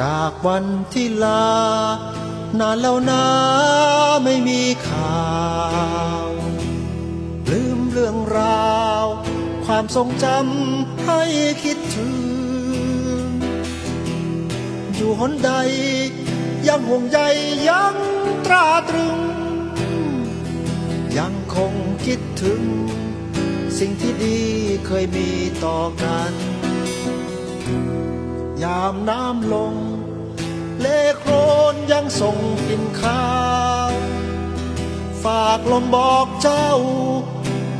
จากวันที่ลา นานแล้วนะไม่มีข่าว ลืมเรื่องราว ความทรงจำให้คิดถึง อยู่หนใด ยังห่วงใยยังตราตรึง ยังคงคิดถึง สิ่งที่ดีเคยมีต่อกัน ยามน้ำลง เลโครนยังส่งกลิ่นข้าว ฝากลมบอกเจ้า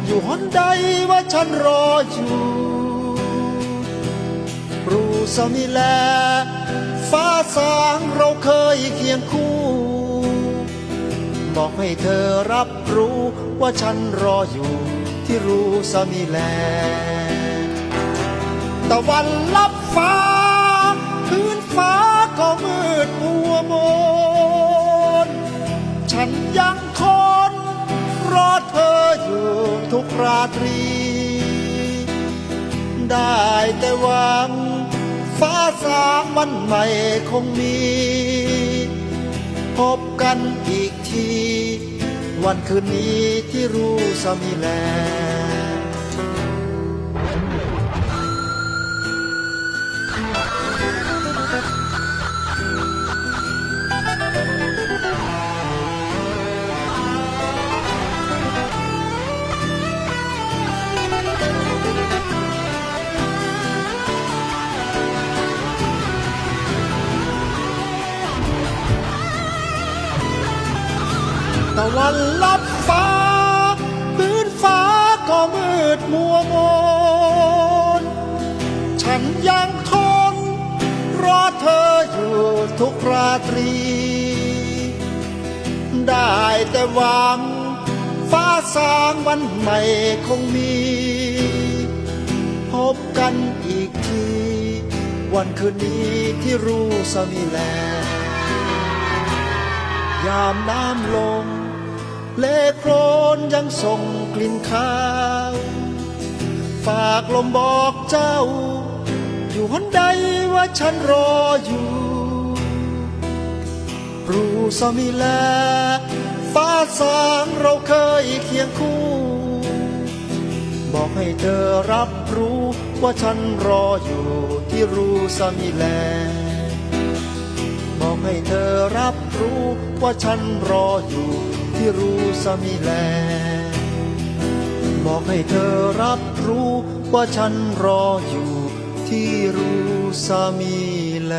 อยู่หนใดว่าฉันรออยู่ รู้สมิแล ฟ้าสางเราเคยเคียงคู่ บอกให้เธอรับรู้ว่าฉันรออยู่ที่รู้สมิแล ตะวันลับฟ้า พื้นฟ้าก็มืดมัวมน ฉันยังคอนรอเธออยู่ทุกราตรี ได้แต่หวัง ฟ้าสางวันใหม่คงมี พบกันอีกที วันคืนนี้ที่รู้สมิแล ตะวันลับฟ้า พื้นฟ้าก็มืดมัวมน ฉันยังทน รอเธออยู่ทุกราตรี ได้แต่หวัง ฟ้าสางวันใหม่คงมี พบกันอีกที วันคืนนี้ที่รู้สมิแลยามน้ำลง เลโครนยังส่งกลิ่นข้าว ฝากลมบอกเจ้า อยู่หนใดว่าฉันรออยู่ปรูสมิแลฟ้าสางเราเคยเคียงคู่ บอกให้เธอรับรู้ว่าฉันรออยู่ที่รู้สมิแล ให้เธอรับรู้ว่าฉันรออยู่ที่รู้สมิแล บอกให้เธอรับรู้ว่าฉันรออยู่ที่รู้สมิแล